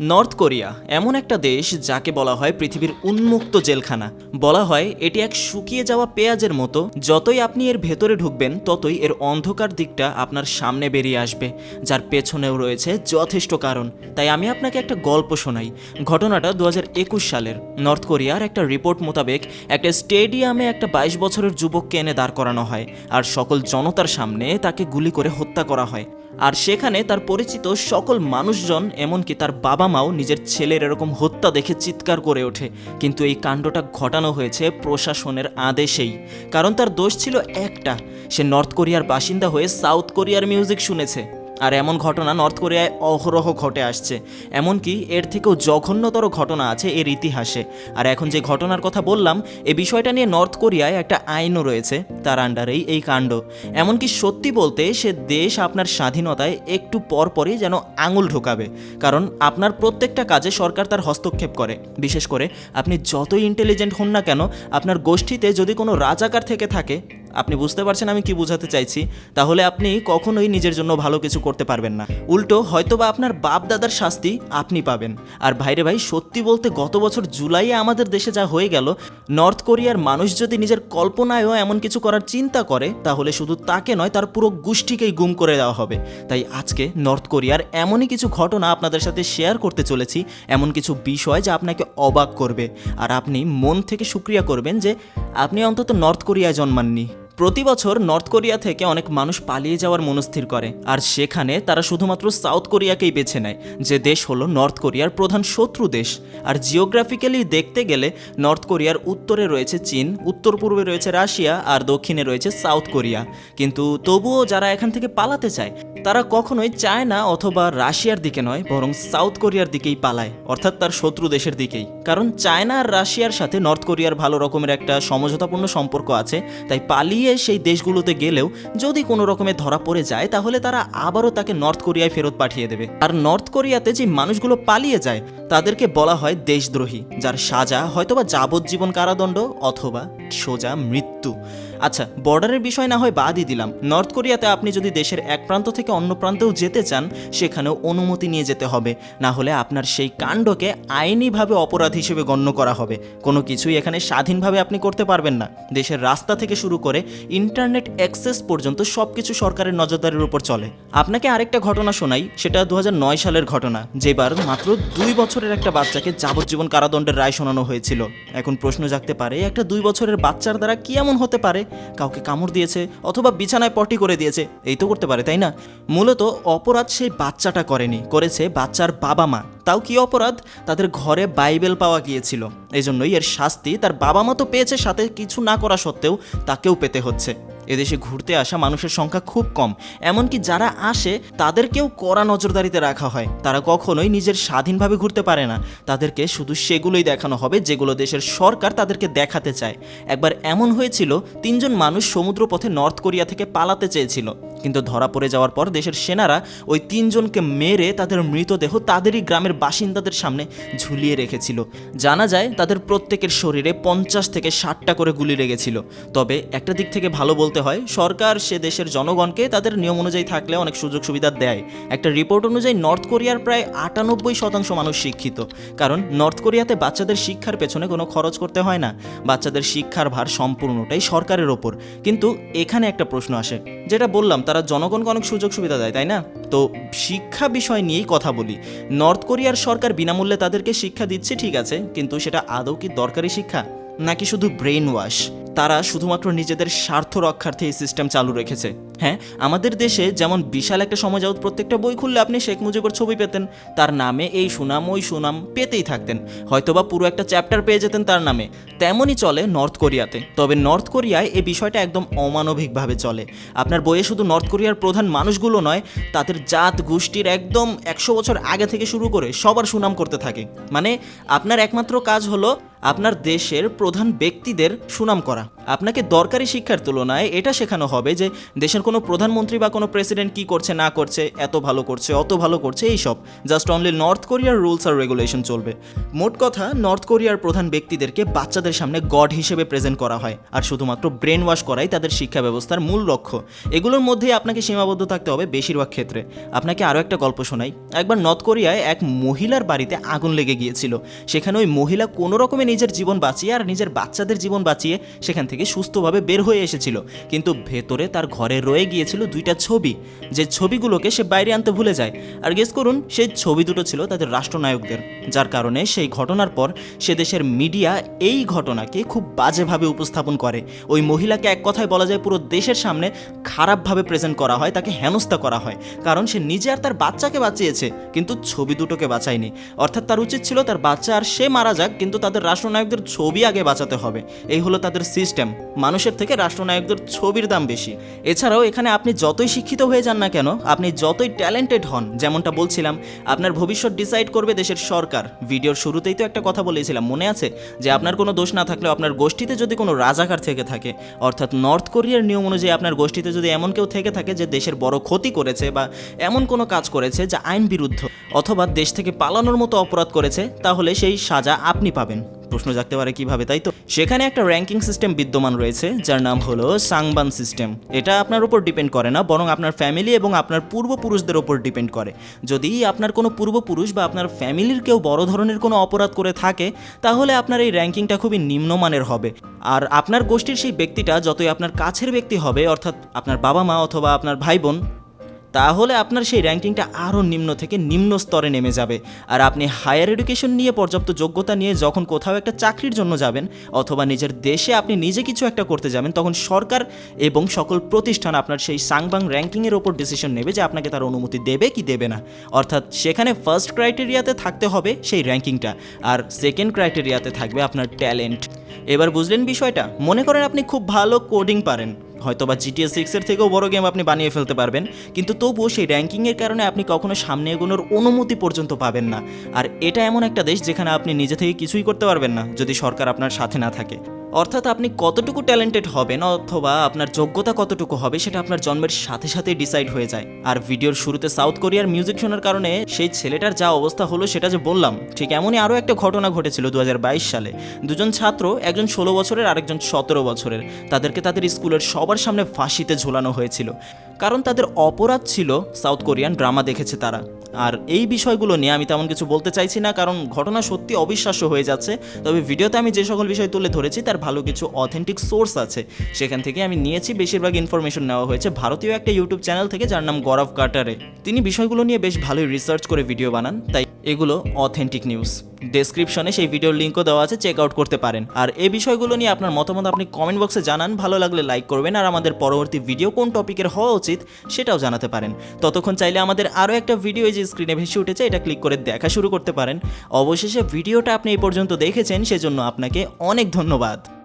North Korea এমন একটা দেশ যাকে বলা হয় পৃথিবীর উন্মুক্ত জেলখানা। বলা হয় এটি এক শুকিয়ে যাওয়া পেঁয়াজের মতো। যতই আপনি এর ভেতরে ঢুকবেন, ততই এর অন্ধকার দিকটা আপনার সামনে বেরিয়ে আসবে, যার পেছনেও রয়েছে যথেষ্ট কারণ। তাই আমি আপনাকে একটা গল্প শোনাই। ঘটনাটা দু হাজার একুশ সালের। নর্থ কোরিয়ার একটা রিপোর্ট মোতাবেক একটা স্টেডিয়ামে একটা বাইশ বছরের যুবককে এনে দাঁড় করানো হয়, আর সকল জনতার সামনে তাকে গুলি করে হত্যা করা হয়। আর সেখানে তার পরিচিত সকল মানুষজন, এমনকি তার বাবা মাও নিজের ছেলের এরকম হত্যা দেখে চিৎকার করে ওঠে। কিন্তু এই কাণ্ডটা ঘটানো হয়েছে প্রশাসনের আদেশেই। কারণ তার দোষ ছিল একটা, সে নর্থ কোরিয়ার বাসিন্দা হয়ে সাউথ কোরিয়ার মিউজিক শুনেছে। আর এমন ঘটনা নর্থ কোরিয়ায় অহরহ ঘটে আসছে। এমনকি এর থেকেও জঘন্যতর ঘটনা আছে এর ইতিহাসে। আর এখন যে ঘটনার কথা বললাম, এ বিষয়টা নিয়ে নর্থ কোরিয়ায় একটা আইনও রয়েছে তার আন্ডারেই এই কাণ্ড। এমনকি সত্যি বলতে সে দেশ আপনার স্বাধীনতায় একটু পরপরই যেন আঙুল ঢোকাবে। কারণ আপনার প্রত্যেকটা কাজে সরকার তার হস্তক্ষেপ করে। বিশেষ করে আপনি যতই ইন্টেলিজেন্ট হন না কেন, আপনার গোষ্ঠীতে যদি কোনো রাজাকার থেকে থাকে আপনি বুঝতে পারছেন আমি কি বোঝাতে চাইছি? তাহলে আপনি কখনোই নিজের জন্য ভালো কিছু করতে পারবেন না। উল্টো, হয়তোবা আপনার বাপ দাদার শাস্তি আপনি পাবেন। আর ভাইরে ভাই, সত্যি বলতে গত বছর জুলাইয়ে আমাদের দেশে যা হয়ে গেল, নর্থ কোরিয়ার মানুষ যদি নিজের কল্পনায়ও এমন কিছু করার চিন্তা করে, তাহলে শুধু তাকে নয়, তার পুরো গোষ্ঠীকেই গুম করে দেওয়া হবে। তাই আজকে নর্থ কোরিয়ার এমনই কিছু ঘটনা আপনাদের সাথে শেয়ার করতে চলেছি, এমন কিছু বিষয় যা আপনাকে অবাক করবে। আর আপনি মন থেকে সুক্রিয়া করবেন যে আপনি অন্তত নর্থ কোরিয়ায় জন্মাননি। প্রতি বছর নর্থ কোরিয়া থেকে অনেক মানুষ পালিয়ে যাওয়ার মনস্থির করে, আর সেখানে তারা শুধুমাত্র সাউথ কোরিয়াকেই বেছে নেয়, যে দেশ হলো নর্থ কোরিয়ার প্রধান শত্রু দেশ। আর জিওগ্রাফিক্যালি দেখতে গেলে নর্থ কোরিয়ার উত্তরে রয়েছে চীন, উত্তর পূর্বে রয়েছে রাশিয়া, আর দক্ষিণে রয়েছে সাউথ কোরিয়া। কিন্তু তবুও যারা এখান থেকে পালাতে চায়, তারা কখনোই চায়না অথবা রাশিয়ার দিকে নয়, বরং সাউথ কোরিয়ার দিকেই পালায়, অর্থাৎ তার শত্রু দেশের দিকেই। কারণ চায়না আর রাশিয়ার সাথে নর্থ কোরিয়ার ভালো রকমের একটা সমঝোতাপূর্ণ সম্পর্ক আছে, তাই পালিয়ে সেই দেশগুলোতে গেলেও যদি কোনো রকমে ধরা পড়ে যায়, তাহলে তারা আবারও তাকে নর্থ কোরিয়ায় ফেরত পাঠিয়ে দেবে। আর নর্থ কোরিয়াতে যে মানুষগুলো পালিয়ে যায়, তাদেরকে বলা হয় দেশদ্রোহী, যার সাজা হয়তোবা যাবজ্জীবন কারাদণ্ড অথবা সোজা মৃত্যু। আচ্ছা বর্ডারের বিষয় না হয় বাদই দিলাম। নর্থ কোরিয়াতে আপনি যদি দেশের এক প্রান্ত থেকে অন্য প্রান্তেও যেতে চান, সেখানেও অনুমতি নিয়ে যেতে হবে। না হলে আপনার সেই কাণ্ডকে আইনিভাবে অপরাধ হিসেবে গণ্য করা হবে। কোনো কিছুই এখানে স্বাধীনভাবে আপনি করতে পারবেন না। দেশের রাস্তা থেকে শুরু করে ইন্টারনেট অ্যাক্সেস পর্যন্ত সব কিছু সরকারের নজরদারির উপর চলে। আপনাকে আরেকটা ঘটনা শোনাই, সেটা দু হাজার নয় সালের ঘটনা, যেবার মাত্র দুই বছরের একটা বাচ্চাকে যাবজ্জীবন কারাদণ্ডের রায় শোনানো হয়েছিল। এখন প্রশ্ন জাগতে পারে, একটা দুই বছরের বাচ্চার দ্বারা কি এমন হতে পারে? কাউকে কামড় দিয়েছে অথবা বিছানায় পটি করে দিয়েছে। এই তো করতে পারে, তাই না? মূলত অপরাধ সেই বাচ্চাটা করেনি, করেছে বাচ্চার বাবা মা। তাও কি অপরাধ? তাদের ঘরে বাইবেল পাওয়া গিয়েছিল। এই জন্যই এর শাস্তি তার বাবা মা তো পেয়েছে, সাথে কিছু না করা সত্ত্বেও তাকেও পেতে হচ্ছে। এদেশে ঘুরতে আসা মানুষের সংখ্যা খুব কম। এমনকি যারা আসে, তাদেরকেও কড়া নজরদারিতে রাখা হয়। তারা কখনোই নিজের স্বাধীনভাবে ঘুরতে পারে না। তাদেরকে শুধু সেগুলোই দেখানো হবে যেগুলো দেশের সরকার তাদেরকে দেখাতে চায়। একবার এমন হয়েছিল, তিনজন মানুষ সমুদ্রপথে নর্থ কোরিয়া থেকে পালাতে চেয়েছিল। কিন্তু ধরা পড়ে যাওয়ার পর দেশের সেনারা ওই তিনজনকে মেরে তাদের মৃতদেহ তাদেরই গ্রামের বাসিন্দাদের সামনে ঝুলিয়ে রেখেছিল। জানা যায়, তাদের প্রত্যেকের শরীরে পঞ্চাশ থেকে ষাটটা করে গুলি লেগেছিল। তবে একটা দিক থেকে ভালো বলতে হয়, সরকার সে দেশের জনগণকে তাদের নিয়ম অনুযায়ী থাকলে অনেক সুযোগ সুবিধা দেয়। একটা রিপোর্ট অনুযায়ী, নর্থ কোরিয়ার প্রায় আটানব্বই শতাংশ মানুষ শিক্ষিত। কারণ নর্থ কোরিয়াতে বাচ্চাদের শিক্ষার পেছনে কোনো খরচ করতে হয় না। বাচ্চাদের শিক্ষার ভার সম্পূর্ণটাই সরকারের ওপর। কিন্তু এখানে একটা প্রশ্ন আসে, যেটা বললাম, তারা জনগণকে অনেক সুযোগ সুবিধা দেয়, তাই না? তো শিক্ষা বিষয় নিয়েই কথা বলি। নর্থ কোরিয়ার সরকার বিনামূল্যে তাদেরকে শিক্ষা দিচ্ছে, ঠিক আছে, কিন্তু সেটা আদৌ কি দরকারি শিক্ষা? নাকি শুধু ব্রেন ওয়াশ তারা শুধুমাত্র নিজেদের স্বার্থ রক্ষার্থে এই সিস্টেম চালু রেখেছে। হ্যাঁ আমাদের দেশে যেমন বিশাল একটা সময় যাবত প্রত্যেকটা বই খুললে আপনি শেখ মুজিবুর ছবি পেতেন। তার নামে এই সুনাম, ওই সুনাম পেতেই থাকতেন। হয়তোবা পুরো একটা চ্যাপ্টার পেয়ে যেতেন তার নামে। তেমনই চলে নর্থ কোরিয়াতে তবে নর্থ কোরিয়ায় এই বিষয়টা একদম অমানবিকভাবে চলে। আপনার বইয়ে শুধু নর্থ কোরিয়ার প্রধান মানুষগুলো নয়, তাদের জাত, গোষ্ঠীর একদম একশো বছর আগে থেকে শুরু করে সবার সুনাম করতে থাকে। মানে আপনার একমাত্র কাজ হলো আপনার দেশের প্রধান ব্যক্তিদের সুনাম করা। আপনাকে দরকারি শিক্ষার তুলনায় এটা শেখানো হবে যে দেশের কোনো প্রধানমন্ত্রী বা কোনো প্রেসিডেন্ট কি করছে, না করছে, এত ভালো করছে, অত ভালো করছে এইসব জাস্ট অনলি নর্থ কোরিয়ার রুলস আর রেগুলেশন চলবে। মোট কথা নর্থ কোরিয়ার প্রধান ব্যক্তিদেরকে বাচ্চাদের সামনে গড হিসেবে প্রেজেন্ট করা হয়। আর শুধুমাত্র ব্রেন ওয়াশ করাই তাদের শিক্ষা ব্যবস্থার মূল লক্ষ্য। এগুলোর মধ্যেই আপনাকে সীমাবদ্ধ থাকতে হবে বেশিরভাগ ক্ষেত্রে। আপনাকে আরও একটা গল্প শোনাই। একবার নর্থ কোরিয়ায় এক মহিলার বাড়িতে আগুন লেগে গিয়েছিল। সেখানে ওই মহিলা কোনো রকমে নিজের জীবন বাঁচিয়ে আর নিজের বাচ্চাদের জীবন বাঁচিয়ে সেখান থেকে সুস্থভাবে বের হয়ে এসেছিল। কিন্তু ভেতরে তার ঘরে রয়ে গিয়েছিল দুইটা ছবি। যে ছবিগুলোকে সে বাইরে আনতে ভুলে যায়। আর গেস করুন, সেই ছবি দুটো ছিল তাদের রাষ্ট্রনায়কদের। যার কারণে সেই ঘটনার পর সে দেশের মিডিয়া এই ঘটনাকে খুব বাজেভাবে উপস্থাপন করে। ওই মহিলাকে এক কথায় বলা যায় পুরো দেশের সামনে খারাপভাবে প্রেজেন্ট করা হয়, তাকে হেনস্থা করা হয়। কারণ সে নিজে আর তার বাচ্চাকে বাঁচিয়েছে, কিন্তু ছবি দুটোকে বাঁচায়নি। অর্থাৎ তার উচিত ছিল তার বাচ্চা আর সে মারা যাক, কিন্তু তাদের রাষ্ট্রনায়কদের ছবি আগে বাঁচাতে হবে। এই হলো তাদের সিস্টেম মানুষের থেকে রাষ্ট্রনায়কদের ছবির দাম বেশি। এছাড়াও এখানে আপনি যতই শিক্ষিত হয়ে যান না কেন, আপনি যতই ট্যালেন্টেড হন, যেমনটা বলছিলাম, আপনার ভবিষ্যৎ ডিসাইড করবে দেশের সরকার। ভিডিওর শুরুতেই তো একটা কথা বলেছিলাম, মনে আছে? যে আপনার কোনো দোষ না থাকলেও আপনার গোষ্ঠীতে যদি কোনো রাজাকার থেকে থাকে, অর্থাৎ নর্থ কোরিয়ার নিয়ম অনুযায়ী আপনার গোষ্ঠীতে যদি এমন কেউ থেকে থাকে যে দেশের বড় ক্ষতি করেছে বা এমন কোনো কাজ করেছে যা আইন বিরুদ্ধ, অথবা দেশ থেকে পালানোর মতো অপরাধ করেছে, তাহলে সেই সাজা আপনি পাবেন। প্রশ্ন জাগতে পারে কীভাবে, তাই তো? সেখানে একটা র্যাঙ্কিং সিস্টেম বিদ্যমান রয়েছে, যার নাম হলো সাংবান সিস্টেম এটা আপনার উপর ডিপেন্ড করে না, বরং আপনার ফ্যামিলি এবং আপনার পূর্বপুরুষদের ওপর ডিপেন্ড করে। যদি আপনার কোনো পূর্বপুরুষ বা আপনার ফ্যামিলির কেউ বড় ধরনের কোনো অপরাধ করে থাকে, তাহলে আপনার এই র্যাঙ্কিংটা খুবই নিম্নমানের হবে। আর আপনার গোষ্ঠীর সেই ব্যক্তিটা, যতই আপনার কাছের ব্যক্তি হবে, অর্থাৎ আপনার বাবা মা অথবা আপনার ভাই বোন তাহলে আপনার সেই র্যাঙ্কিংটা আরও নিম্ন থেকে নিম্ন স্তরে নেমে যাবে। আর আপনি হায়ার এডুকেশন নিয়ে পর্যাপ্ত যোগ্যতা নিয়ে যখন কোথাও একটা চাকরির জন্য যাবেন অথবা নিজের দেশে আপনি নিজে কিছু একটা করতে যাবেন, তখন সরকার এবং সকল প্রতিষ্ঠান আপনার সেই সাংবাং র্যাঙ্কিংয়ের ওপর ডিসিশন নেবে যে আপনাকে তার অনুমতি দেবে কি দেবে না। অর্থাৎ সেখানে ফার্স্ট ক্রাইটেরিয়াতে থাকতে হবে সেই র্যাঙ্কিংটা, আর সেকেন্ড ক্রাইটেরিয়াতে থাকবে আপনার ট্যালেন্ট এবার বুঝলেন বিষয়টা? মনে করেন আপনি খুব ভালো কোডিং পারেন। হয়তো বা জিটিএস সিক্সের থেকেও বড় গেম আপনি বানিয়ে ফেলতে পারবেন, কিন্তু তবুও সেই র্যাঙ্কিংয়ের কারণে আপনি কখনো সামনে এগোনোর অনুমতি পর্যন্ত পাবেন না। আর এটা এমন একটা দেশ যেখানে আপনি নিজে থেকে কিছুই করতে পারবেন না, যদি সরকার আপনার সাথে না থাকে। অর্থাৎ আপনি কতটুকু ট্যালেন্টেড হবেন অথবা আপনার যোগ্যতা কতটুকু হবে সেটা আপনার জন্মের সাথে সাথে ডিসাইড হয়ে যায়। আর ভিডিওর শুরুতে সাউথ কোরিয়ার মিউজিক শোনার কারণে সেই ছেলেটার যা অবস্থা হলো সেটা যে বললাম, ঠিক এমনই আরও একটা ঘটনা ঘটেছিল দু হাজার বাইশ সালে। দুজন ছাত্র, একজন ষোলো বছরের আরেকজন সতেরো বছরের। তাদেরকে তাদের স্কুলের সবার সামনে ফাঁসিতে ঝোলানো হয়েছিল। কারণ তাদের অপরাধ ছিল সাউথ কোরিয়ান ড্রামা দেখেছে তারা। আর এই বিষয়গুলো নিয়ে আমি তেমন কিছু বলতে চাইছি না, কারণ ঘটনা সত্যি অবিশ্বাস্য হয়ে যাচ্ছে। তবে ভিডিওতে আমি যে সকল বিষয় তুলে ধরেছি, তার ভালো কিছু অথেন্টিক সোর্স আছে। সেখান থেকে আমি নিয়েছি, বেশিরভাগ ইনফরমেশন নেওয়া হয়েছে ভারতীয় একটা ইউটিউব চ্যানেল থেকে, যার নাম গরফ কাটারে। তিনি বিষয়গুলো নিয়ে বেশ ভালোই রিসার্চ করে ভিডিও বানান, তাই এগুলো অথেন্টিক নিউজ ডেসক্রিপশনে সেই ভিডিওর লিঙ্কও দেওয়া আছে চেক আউট করতে পারেন। আর এই বিষয়গুলো নিয়ে আপনার মতামত আপনি কমেন্ট বক্সে জানান, ভালো লাগলে লাইক করবেন। আর আমাদের পরবর্তী ভিডিও কোন টপিকের হওয়া উচিত সেটাও জানাতে পারেন। ততক্ষণ চাইলে আমাদের আরও একটা ভিডিও এই যে স্ক্রিনে ভেসে উঠেছে, এটা ক্লিক করে দেখা শুরু করতে পারেন। অবশেষে ভিডিওটা আপনি এই পর্যন্ত দেখেছেন, সেজন্য আপনাকে অনেক ধন্যবাদ।